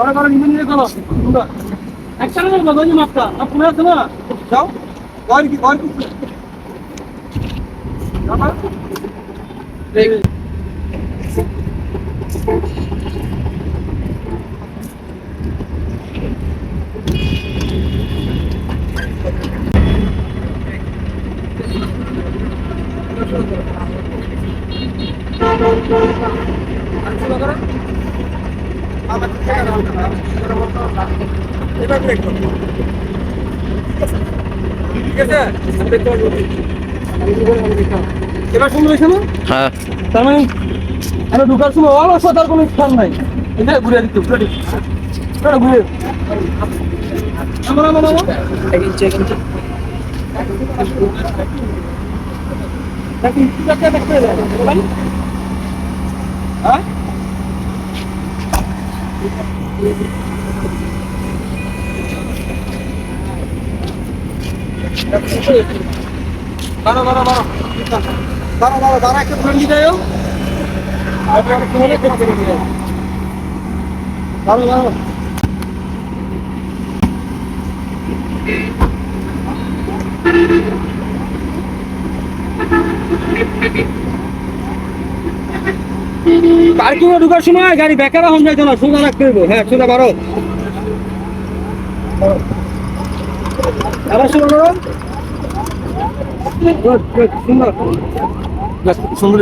बड़ा बड़ा निंदन नहीं करो दूँगा एक्शन नहीं करो जी माफ़ कर अब पुणे से जाओ और की और की এবার ব্রেক করো ঠিক আছে ব্রেক করো এবার সুন্দর হয়েছে না হ্যাঁ তার মানে কোনো স্থান নাই এটা ঘুরে ঘুরে এটা ঘুরে আমার আমার আমার হ্যাঁ 나라 나라 나라 나라 나라 나라 이렇게 돌리세요? 나라 나라 이렇게 돌리세요 나라 나라 Thank you. পার্কিং এ ঢুকার সময় গাড়ি বেকার হন যাইতো না সোজা রাখতে হইব। হ্যাঁ সোজা বারো। আবার শুরু করো সুন্দর। সুন্দর